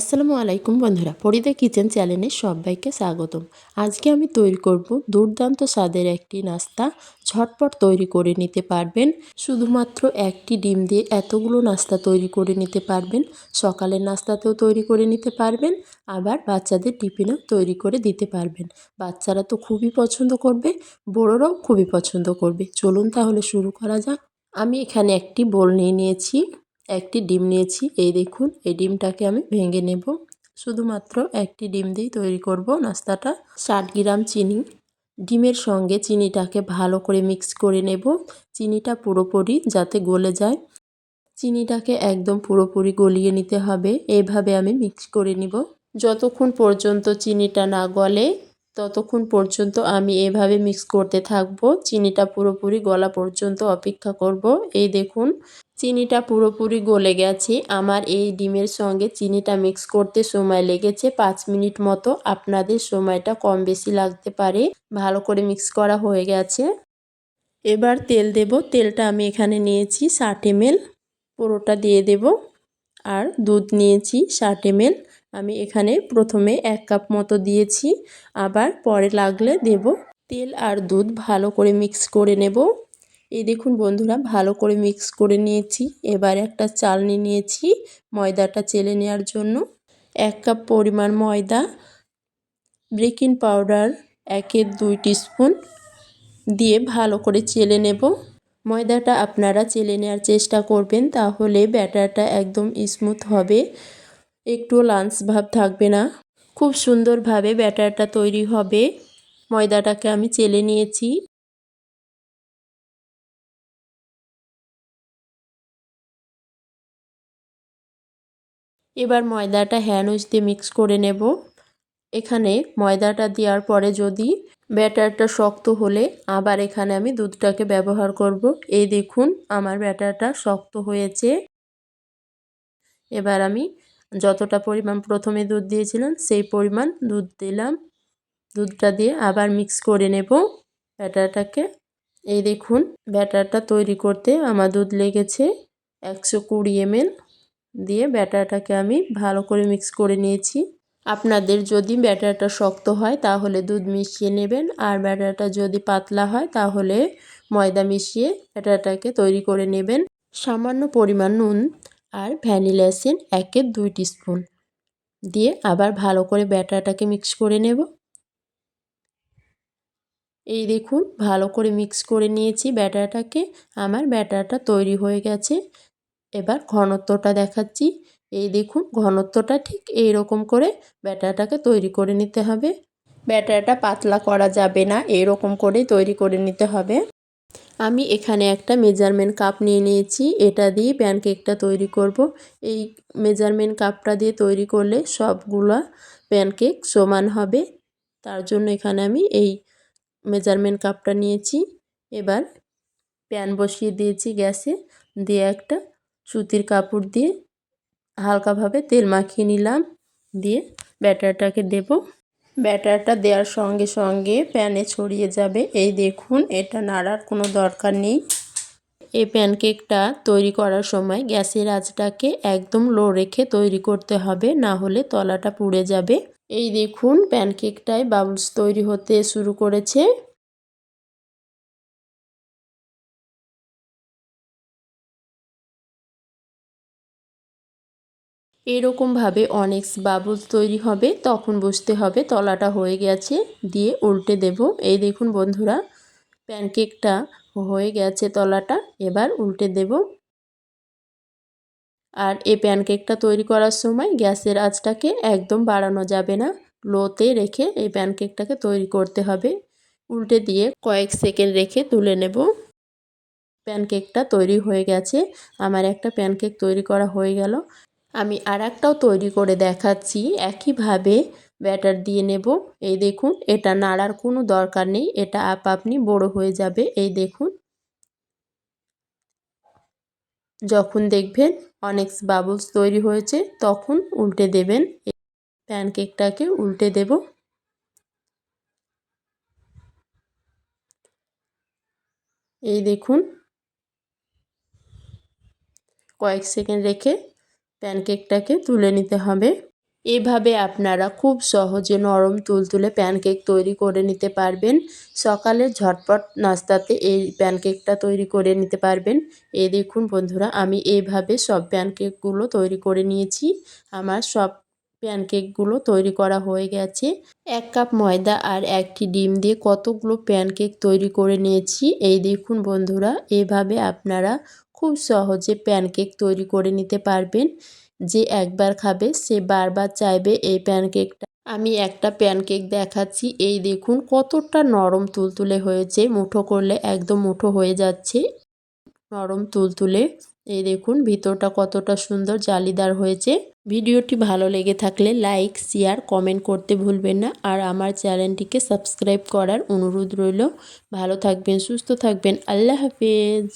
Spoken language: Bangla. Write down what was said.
আসসালামু আলাইকুম বন্ধুরা, পরিদা কিচেন চ্যানেলে সবাইকে স্বাগতম। আজকে আমি তৈরি করব দুর্দান্ত স্বাদের একটি নাস্তা। ঝটপট তৈরি করে নিতে পারবেন। শুধুমাত্র একটি ডিম দিয়ে এতগুলো নাস্তা তৈরি করে নিতে পারবেন। সকালের নাস্তাতেও তৈরি করে নিতে পারবেন। আবার বাচ্চাদের টিফিনেও তৈরি করে দিতে পারবেন। বাচ্চারা তো খুবই পছন্দ করবে, বড়োরাও খুবই পছন্দ করবে। চলুন তাহলে শুরু করা যাক। আমি এখানে একটি বোল নিয়ে নিয়েছি। একটি ডিম নিয়েছি। এই দেখুন, এই ডিমটাকে আমি ভেঙে নেব। শুধুমাত্র একটি ডিম দিয়েই তৈরি করব নাস্তাটা। ষাট গ্রাম চিনি। ডিমের সঙ্গে চিনিটাকে ভালো করে মিক্স করে নেব। চিনিটা পুরোপুরি যাতে গলে যায়। চিনিটাকে একদম পুরোপুরি গলিয়ে নিতে হবে। এইভাবে আমি মিক্স করে নিব। যতক্ষণ পর্যন্ত চিনিটা না গলে ততক্ষণ পর্যন্ত আমি এভাবে মিক্স করতে থাকব। চিনিটা পুরোপুরি গলা পর্যন্ত অপেক্ষা করব। এই দেখুন, চিনিটা পুরোপুরি গলে গেছে। আমার এই ডিমের সঙ্গে চিনিটা মিক্স করতে সময় লেগেছে পাঁচ মিনিট মতো। আপনাদের সময়টা কম বেশি লাগতে পারে। ভালো করে মিক্স করা হয়ে গেছে। এবার তেল দেব। তেলটা আমি এখানে নিয়েছি ষাট এমএল। পুরোটা দিয়ে দেব। আর দুধ নিয়েছি ষাট এমএল। আমি এখানে প্রথমে এক কাপ মতো দিয়েছি, আবার পরে লাগলে দেব তেল আর দুধ ভালো করে মিক্স করে নেব। এই দেখুন বন্ধুরা, ভালো করে মিক্স করে নিয়েছি। এবার একটা চালনি নিয়েছি ময়দাটা চেলে নেওয়ার জন্য। এক কাপ পরিমাণ ময়দা, বেকিং পাউডার, একের দুই স্পুন দিয়ে ভালো করে চেলে নেব। ময়দাটা আপনারা চেলে নেওয়ার চেষ্টা করবেন, তাহলে ব্যাটারটা একদম স্মুথ হবে। একটু লাঞ্চ ভাব থাকবে না। খুব সুন্দরভাবে ব্যাটারটা তৈরি হবে। ময়দাটাকে আমি চেলে নিয়েছি। এবার ময়দাটা হ্যান্ডউইচ দিয়ে মিক্স করে নেব। এখানে ময়দাটা দেওয়ার পরে যদি ব্যাটারটা শক্ত হলে আবার এখানে আমি দুধটাকে ব্যবহার করব। এই দেখুন, আমার ব্যাটারটা শক্ত হয়েছে। এবার আমি যতটা পরিমাণ প্রথমে দুধ দিয়েছিলাম, সেই পরিমাণ দুধ দিলাম। দুধটা দিয়ে আবার মিক্স করে নেব ব্যাটারটাকে। এই দেখুন, ব্যাটারটা তৈরি করতে আমার দুধ লেগেছে একশো কুড়ি এমএল। দিয়ে ব্যাটারটাকে আমি ভালো করে মিক্স করে নিয়েছি। আপনাদের যদি ব্যাটারটা শক্ত হয়, তাহলে দুধ মিশিয়ে নেবেন। আর ব্যাটারটা যদি পাতলা হয়, তাহলে ময়দা মিশিয়ে ব্যাটারটাকে তৈরি করে নেবেন। সামান্য পরিমাণ নুন আর ভ্যানিলা এসেন একের দুই স্পুন দিয়ে আবার ভালো করে ব্যাটারটাকে মিক্স করে নেব। এই দেখুন, ভালো করে মিক্স করে নিয়েছি ব্যাটারটাকে। আমার ব্যাটারটা তৈরি হয়ে গেছে। এবার ঘনত্বটা দেখাচ্ছি। এই দেখুন, ঘনত্বটা ঠিক এই রকম করে ব্যাটারটাকে তৈরি করে নিতে হবে। ব্যাটারটা পাতলা করা যাবে না এরকম করেই তৈরি করে নিতে হবে। আমি এখানে একটা মেজারমেন্ট কাপ নিয়ে নিয়েছি। এটা দিয়ে প্যানকেকটা তৈরি করব। এই মেজারমেন্ট কাপটা দিয়ে তৈরি করলে সবগুলা প্যানকেক সমান হবে। তার জন্য এখানে আমি এই মেজারমেন্ট কাপটা নিয়েছি। এবার প্যান বসিয়ে দিয়েছি গ্যাসে। দিয়ে একটা সুতির কাপড় দিয়ে হালকাভাবে তেল মাখিয়ে নিলাম। দিয়ে ব্যাটারটাকে দেব। ব্যাটারটা দেওয়ার সঙ্গে সঙ্গে প্যানে ছড়িয়ে যাবে। এই দেখুন, এটা নাড়ার কোনো দরকার নেই। এই প্যানকেকটা তৈরি করার সময় গ্যাসের আঁচটাকে একদম লো রেখে তৈরি করতে হবে, না হলে তলাটা পুড়ে যাবে। এই দেখুন, প্যানকেকটায় বাবলস তৈরি হতে শুরু করেছে। এরকমভাবে অনেক বাবুলস তৈরি হবে, তখন বুঝতে হবে, তলাটা হয়ে গেছে, দিয়ে উল্টে দেব। এই দেখুন বন্ধুরা, প্যানকেকটা হয়ে গেছে তলাটা, এবার উল্টে দেব। আর এই প্যানকেকটা তৈরি করার সময় গ্যাসের আঁচটাকে একদম বাড়ানো যাবে না, লোতে রেখে এই প্যানকেকটাকে তৈরি করতে হবে। উল্টে দিয়ে কয়েক সেকেন্ড রেখে তুলে নেব। প্যানকেকটা তৈরি হয়ে গেছে, আমার একটা প্যানকেক তৈরি করা হয়ে গেল। আমি আর একটাও তৈরি করে দেখাচ্ছি, একইভাবে ব্যাটার দিয়ে নেব। এই দেখুন, এটা নাড়ার কোনো দরকার নেই, এটা আপ আপনি বড় হয়ে যাবে, এই দেখুন। যখন দেখবেন অনেক বাবলস তৈরি হয়েছে, তখন উল্টে দেবেন। প্যানকেকটাকে উল্টে দেব। এই দেখুন। কয়েক সেকেন্ড রেখে প্যানকেকটাকে তুলে নিতে হবে। এভাবে আপনারা খুব সহজে নরম তুলতুলে প্যানকেক তৈরি করে নিতে পারবেন। সকালের ঝটপট নাস্তাতে এই প্যানকেকটা তৈরি করে নিতে পারবেন। এই দেখুন বন্ধুরা, আমি এইভাবে সব প্যানকেকগুলো তৈরি করে নিয়েছি। আমার সব প্যানকেকগুলো তৈরি করা হয়ে গেছে। এক কাপ ময়দা আর একটি ডিম দিয়ে কতগুলো প্যানকেক তৈরি করে নিয়েছি। এই দেখুন বন্ধুরা, এভাবে আপনারা খুব সহজে প্যানকেক তৈরি করে নিতে পারবেন। যে একবার খাবে, সে বারবার চাইবে এই প্যানকেকটা। আমি একটা প্যানকেক দেখাচ্ছি। এই দেখুন, কতটা নরম তুলতুলে হয়েছে। মুঠো করলে একদম মুঠো হয়ে যাচ্ছে। নরম তুলতুলে। এই দেখুন, ভিতরটা কতটা সুন্দর জালিদার হয়েছে। ভিডিওটি ভালো লেগে থাকলে লাইক, শেয়ার, কমেন্ট করতে ভুলবেন না। আর আমার চ্যানেলটিকে সাবস্ক্রাইব করার অনুরোধ রইল। ভালো থাকবেন, সুস্থ থাকবেন। আল্লাহ হাফেজ।